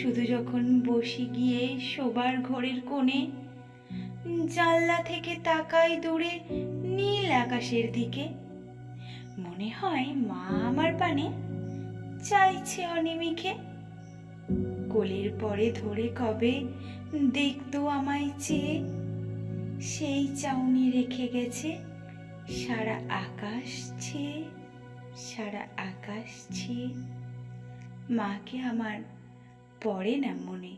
শুধু যখন বসি গিয়ে শোবার ঘরের কোণে, জানলা থেকে তাকাই দূরে নীল আকাশের দিকে। মনে হয় মা আমার পানে চাইছে অনিমিখে কোলের পরে ধরে কবে দেখতো আমায় চেয়ে। সেই চাউনি রেখে গেছে সারা আকাশ ছেয়ে, সারা আকাশ ছেয়ে। মাকে আমার পড়ে না মনে।